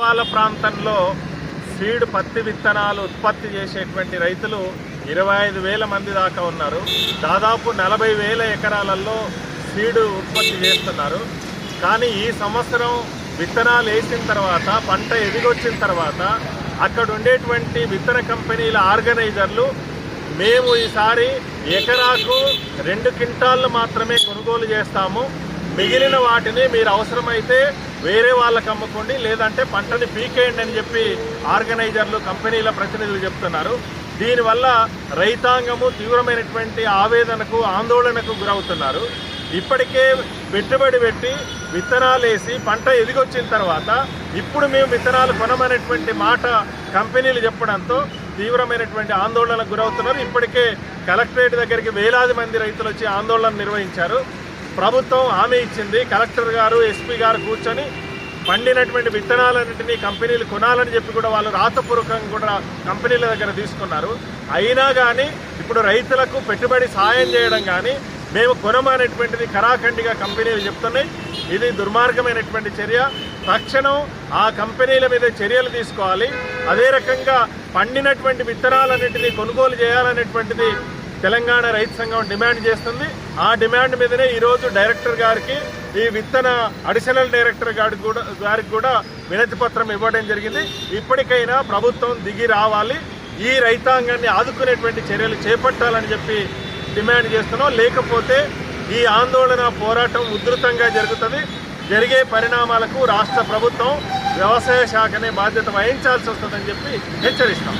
గద్వాల ప్రాంతంలో సీడ్ పత్తి విత్తనాలు ఉత్పత్తి చేసేటువంటి రైతులు ఇరవై ఐదు వేల మంది దాకా ఉన్నారు. దాదాపు నలభై వేల ఎకరాలలో సీడ్ ఉత్పత్తి చేస్తున్నారు. కానీ ఈ సంవత్సరం విత్తనాలు వేసిన తర్వాత పంట ఎదిగొచ్చిన తర్వాత అక్కడ ఉండేటువంటి విత్తన కంపెనీల ఆర్గనైజర్లు మేము ఈసారి ఎకరాకు రెండు క్వింటాళ్ళు మాత్రమే కొనుగోలు చేస్తాము. మిగిలిన వాటిని మీరు అవసరమైతే వేరే వాళ్ళకి అమ్ముకోండి లేదంటే పంటని పీకేయండి అని చెప్పి ఆర్గనైజర్లు కంపెనీల ప్రతినిధులు చెప్తున్నారు. దీనివల్ల రైతాంగము తీవ్రమైనటువంటి ఆవేదనకు ఆందోళనకు గురవుతున్నారు. ఇప్పటికే పెట్టుబడి పెట్టి విత్తనాలు వేసి పంట ఎదిగొచ్చిన తర్వాత ఇప్పుడు మేము విత్తనాలు కొనమనేటువంటి మాట కంపెనీలు చెప్పడంతో తీవ్రమైనటువంటి ఆందోళనకు గురవుతున్నారు. ఇప్పటికే కలెక్టరేట్ దగ్గరికి వేలాది మంది రైతులు వచ్చి ఆందోళన నిర్వహించారు. ప్రభుత్వం హామీ ఇచ్చింది కలెక్టర్ గారు ఎస్పీ గారు కూర్చొని పండినటువంటి విత్తనాలన్నింటినీ కంపెనీలు కొనాలని చెప్పి కూడా వాళ్ళు రాతపూర్వకంగా కూడా కంపెనీల దగ్గర తీసుకున్నారు. అయినా కానీ ఇప్పుడు రైతులకు పెట్టుబడి సాయం చేయడం కానీ మేము కొనమనేటువంటిది కరాఖండిగా కంపెనీలు చెప్తున్నాయి. ఇది దుర్మార్గమైనటువంటి చర్య. తక్షణం ఆ కంపెనీల మీద చర్యలు తీసుకోవాలి. అదే రకంగా పండినటువంటి విత్తనాలన్నింటినీ కొనుగోలు చేయాలనేటువంటిది తెలంగాణ రైతు సంఘం డిమాండ్ చేస్తుంది. ఆ డిమాండ్ మీదనే ఈరోజు డైరెక్టర్ గారికి ఈ విత్తన అడిషనల్ డైరెక్టర్ గారికి కూడా గారికి కూడా వినతి పత్రం ఇవ్వడం జరిగింది. ఇప్పటికైనా ప్రభుత్వం దిగి రావాలి. ఈ రైతాంగాన్ని ఆదుకునేటువంటి చర్యలు చేపట్టాలని చెప్పి డిమాండ్ చేస్తున్నాం. లేకపోతే ఈ ఆందోళన పోరాటం ఉధృతంగా జరుగుతుంది. జరిగే పరిణామాలకు రాష్ట్ర ప్రభుత్వం వ్యవసాయ శాఖనే బాధ్యత వహించాల్సి వస్తుందని చెప్పి హెచ్చరిస్తాం